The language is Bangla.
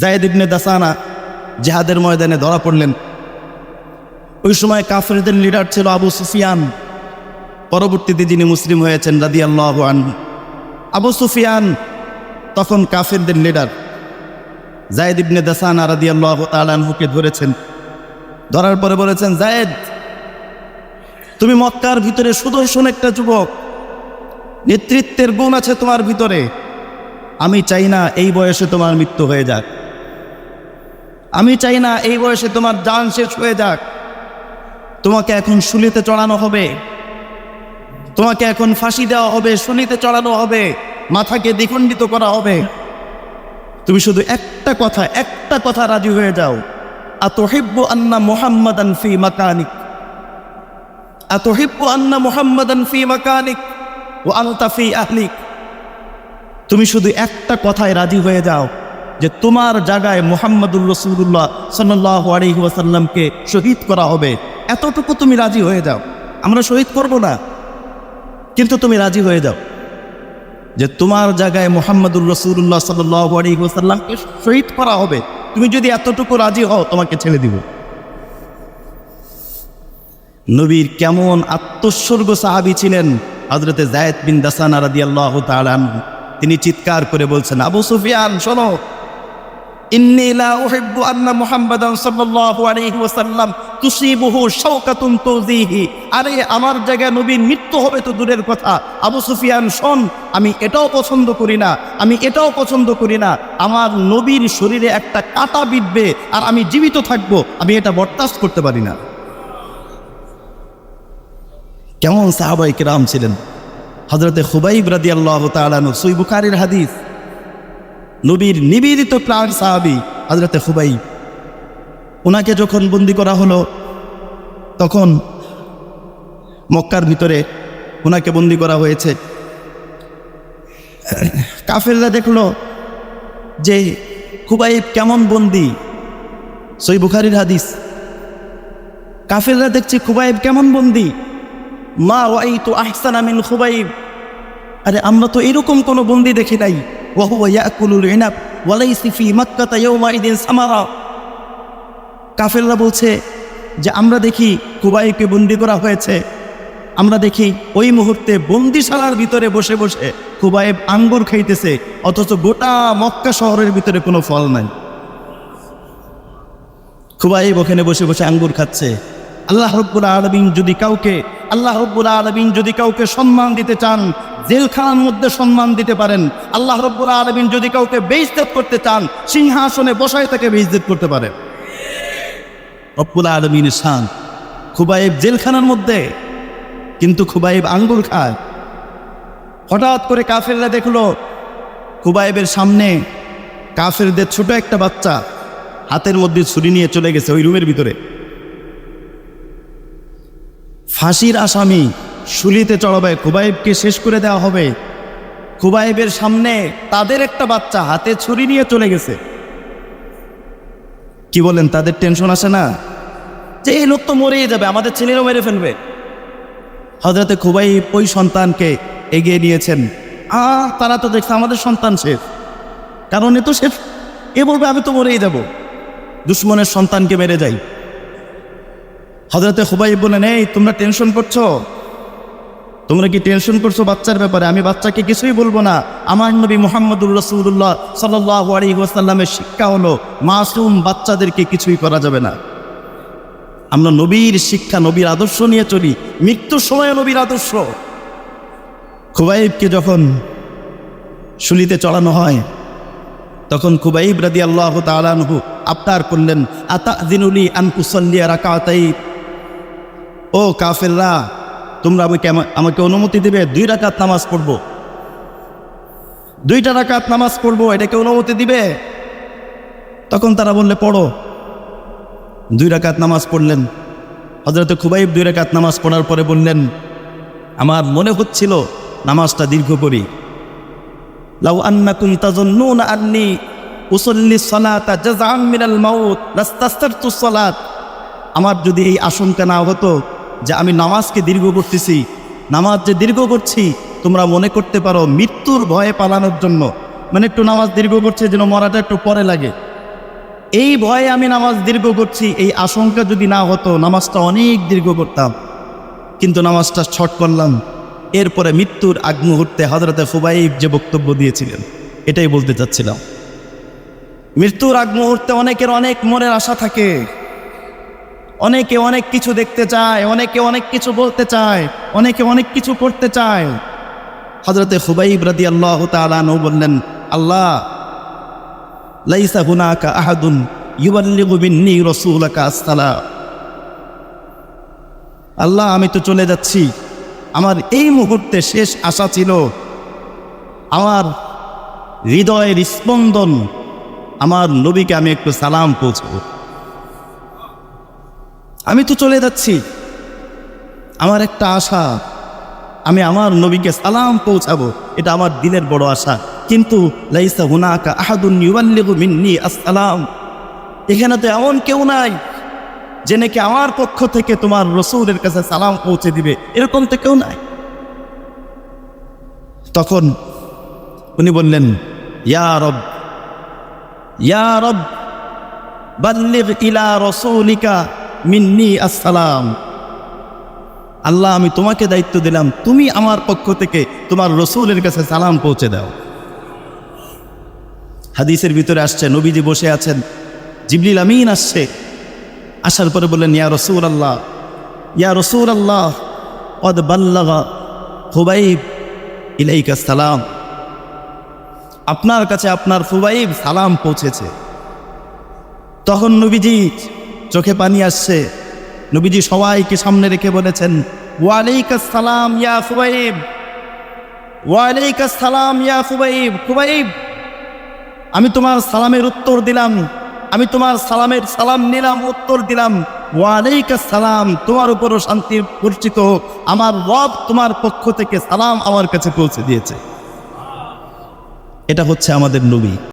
জায়েদ ইবনে দাসানা জেহাদের ময়দানে ধরা পড়লেন। ওই সময় কাফেরদের লিডার ছিল আবু সুফিয়ান। পরবর্তীতে যিনি মুসলিম হয়েছেন রাদি আল্লাহ আবু সুফিয়ান তখন কাফেরদের লিডার জায়েদ ইবনে দাসানা রাদি আল্লাহ তালানহুকে ধরেছেন। ধরার পরে বলেছেন, জায়েদ, তুমি মক্কার ভিতরে সুদর্শন একটা যুবক। নেতৃত্বের গুণ আছে তোমার ভিতরে। আমি চাই না এই বয়সে তোমার মৃত্যু হয়ে যাক। আমি চাই না এই বয়সে তোমার যান শেষ হয়ে যাক। তোমাকে এখন শুলিতে চড়ানো হবে। তোমাকে এখন ফাঁসি দেওয়া হবে শুনিতে চড়ানো হবে, মাথাকে দ্বিখণ্ডিত করা হবে। তুমি শুধু একটা কথা একটা কথা রাজি হয়ে যাও। আতহিব্বু আন্না মুহাম্মাদান ফি মাকানিক। আতহিব্বু আন্না মুহাম্মাদান ফি মাকানিক ও আনতা ফি আহলিক। তুমি শুধু একটা কথায় রাজি হয়ে যাও। যে তোমার জায়গায় মোহাম্মদুর রসুল্লাহ সাল্লাহ আলহিহাসাল্লামকে শহীদ করা হবে, এতটুকু তুমি রাজি হয়ে যাও। আমরা শহীদ করব না, কিন্তু তুমি রাজি হয়ে যাও। যে তোমার জায়গায় মোহাম্মদুর রসুল্লাহ সাল্লাহ আলহি ওয়াসাল্লামকে শহীদ করা হবে, তুমি যদি এতটুকু রাজি হও, তোমাকে ছেড়ে দিব। নবীর কেমন আত্মস্বর্গ সাহাবি ছিলেন হজরতে জায়দ বিন দাসান রাদি আল্লাহ তিনি চিৎকার করে বলছেন, আবু সুফিয়ান, শোনো ইন্নী লা উহিব্বু আন্না মুহাম্মাদান সাল্লাল্লাহু আলাইহি ওয়াসাল্লাম তুসিবুহু শাওকাতুন তুযিহি। আরে, আমার জায়গায় নবীর মৃত্যু হবে তো দূরের কথা। আবু সুফিয়ান, শোন, আমি এটাও পছন্দ করি না, আমি এটাও পছন্দ করি না। আমার নবীর শরীরে একটা কাটা বিঁধবে আর আমি জীবিত থাকব, আমি এটা বরদাস্ত করতে পারি না। কেমন সাহাবাই কিরাম ছিলেন? হজরতে খুবাইব রাদি আল্লাহ তালানু সুই বুখারির হাদিস। নবীর নিবেদিত প্রাণ সাহাবি হজরতে খুবাইব। ওনাকে যখন বন্দি করা হলো, তখন মক্কার ভিতরে ওনাকে বন্দি করা হয়েছে। কাফেররা দেখল যে খুবাইব কেমন বন্দি, সই বুখারির হাদিস। কাফেররা দেখছে খুবাইব কেমন বন্দি, মা ওয়াই তো আহসান আমিন খুবাইব। আরে আমরা তো এরকম কোনো বন্দি দেখি নাই। কাফেররা বলছে, যে আমরা দেখি কুবাইকে বন্দি করা হয়েছে। আমরা দেখি ওই মুহূর্তে বন্দিশালার ভিতরে বসে বসে কুবাইব আঙ্গুর খাইতেছে, অথচ গোটা মক্কা শহরের ভিতরে কোনো ফল নাই। খুবাইব ওখানে বসে বসে আঙ্গুর খাচ্ছে। আল্লাহ রব্বুল আলমিন যদি কাউকে, আল্লাহ রব্বুল আলমিন যদি কাউকে সম্মান দিতে চান, জেলখানার মধ্যে সম্মান দিতে পারেন। আল্লাহ রব্বুল আলমিন যদি কাউকে বেইজতেত করতে চান, সিংহাসনে বসায় তাকে বেইজতেত করতে পারেন রব্বুল আলমিন শান। খুবাইব জেলখানার মধ্যে, কিন্তু খুবাইব আঙ্গুর খায়। হঠাৎ করে কাফেররা দেখল, খুবাইবের সামনে কাফেরদের ছোট একটা বাচ্চা হাতের মধ্যে ছুরি নিয়ে চলে গেছে ওই রুমের ভিতরে। ফাঁসির আসামি শুলিতে চড়াবে। খুবাইবকে শেষ করে দেওয়া হবে। খুবাইবের সামনে তাদের একটা বাচ্চা হাতে ছুরি নিয়ে চলে গেছে। কি বলেন, তাদের টেনশন আসে না? যে এই লোক তো মরেই যাবে, আমাদের ছেলেরও মেরে ফেলবে। হজরতে খুবাইব ওই সন্তানকে এগিয়ে নিয়েছেন। আ তারা তো দেখছে আমাদের সন্তান শেষ। কারণ এ তো শেষ। এ বলবে, আমি তো মরেই যাব। দুশ্মনের সন্তানকে মেরে যাই। হজরতে খুবাই বলেন এই, তোমরা টেনশন করছ? তোমরা কি টেনশন করছ বাচ্চার ব্যাপারে? আমি বাচ্চাকে কিছুই বলব না। আমার নবী মোহাম্মদুর রসুল্লাহ সাল্লাহ শিক্ষা হলো, মাসুম বাচ্চাদেরকে কিছুই করা যাবে না। আমরা নবীর শিক্ষা, নবীর আদর্শ নিয়ে চলি। মৃত্যুর সময় নবীর আদর্শ। খুবাইবকে যখন শুলিতে চড়ানো হয়, তখন খুবাইব রাদি আল্লাহ তালানহু আবতার করলেন আতা দিনুলি আনকুসল্লিয়া রাকাতাই ও কাফেররা, তোমরা আমাকে আমাকে অনুমতি দেবে? দুই রাকাত নামাজ পড়ব। দুইটা রাকাত নামাজ পড়ব, এটাকে অনুমতি দিবে? তখন তারা বললে, পড়ো। দুই রাকাত নামাজ পড়লেন। হজরত খুবাইব দুই রাকাত নামাজ পড়ার পরে বললেন, আমার মনে হচ্ছিল নামাজটা দীর্ঘ করি। লাউ আন্নাকুম তাজন্নুনা আন্নি উসল্লি সালাতা জাযাআন মিনাল মাউত, লাস্তাস্তারতু সালাত। আমার যদি এই আশঙ্কা না হতো যে আমি নামাজকে দীর্ঘ করতেছি। নামাজ যে দীর্ঘ করছি, তোমরা মনে করতে পারো মৃত্যুর ভয়ে পালানোর জন্য। মানে একটু নামাজ দীর্ঘ করছে যেন মরাটা একটু পরে লাগে। এই ভয়ে আমি নামাজ দীর্ঘ করছি, এই আশঙ্কা যদি না হতো নামাজটা অনেক দীর্ঘ করতাম। কিন্তু নামাজটা ছট করলাম। এরপরে মৃত্যুর আগ মুহূর্তে হজরতে ফুবাইব যে বক্তব্য দিয়েছিলেন, এটাই বলতে চাচ্ছিলাম। মৃত্যুর আগ মুহূর্তে অনেকের অনেক মনের আশা থাকে। অনেকে অনেক কিছু দেখতে চায়, অনেকে অনেক কিছু বলতে চায়, অনেকে অনেক কিছু করতে চায়। হজরতে খুবাইব রাদি আল্লাহ তালানু বললেন, আল্লাহ, লাইসা হুনাকা আহাদুন ইউবাল্লিগু মিন্নি রাসূলাকা আসসালাম আল্লাহ, আমি তো চলে যাচ্ছি। আমার এই মুহূর্তে শেষ আশা ছিল, আমার হৃদয়ের স্পন্দন, আমার নবীকে আমি একটু সালাম পৌঁছব। আমি তো চলে যাচ্ছি। আমার একটা আশা। আমি আমার নবীকে সালাম পৌঁছাবো। এটা আমার দিলের বড় আশা। কিন্তু লাইসা হুনাকা আহাদুন মিন্নি আসসালাম। এখানে তো এমন কেউ নাই যে নাকি আমার পক্ষ থেকে তোমার রসুলের কাছে সালাম পৌঁছে দিবে। এরকম তো কেউ নাই। তখন উনি বললেন, ইয়া রব ইয়া রব, বাল্লিগ ইলা রসুলিকা মিন্নি আসসালাম। আল্লাহ, আমি তোমাকে দায়িত্ব দিলাম, তুমি আমার পক্ষ থেকে তোমার রসুলের কাছে সালাম পৌঁছে দাও। হাদিসের ভিতরে আসছে, নবীজি বসে আছেন জিবলিল আমিন আসছে। আসার পরে বললেন, ইয়া রসুল আল্লাহ ইয়া রসুল আল্লাহ অদ বাল্লাগা হুবাইব ইলাইকা সালাম। আপনার কাছে আপনার ফুবাইব সালাম পৌঁছেছে। তখন নবীজি চোখে পানি আসছে। নবীজি সবাইকে সামনে রেখে বলেছেন ওয়ালাইকাস সালাম ইয়া ফুবাইব। ওয়ালাইকাস সালাম ইয়া ফুবাইব। ফুবাইব, আমি তোমার সালামের উত্তর দিলাম। আমি তোমার সালামের সালাম নিলাম, উত্তর দিলাম। সালাম তোমার উপরও শান্তি পরিচিত। হোক আমার রব তোমার পক্ষ থেকে সালাম আমার কাছে পৌঁছে দিয়েছে। এটা হচ্ছে আমাদের নবী।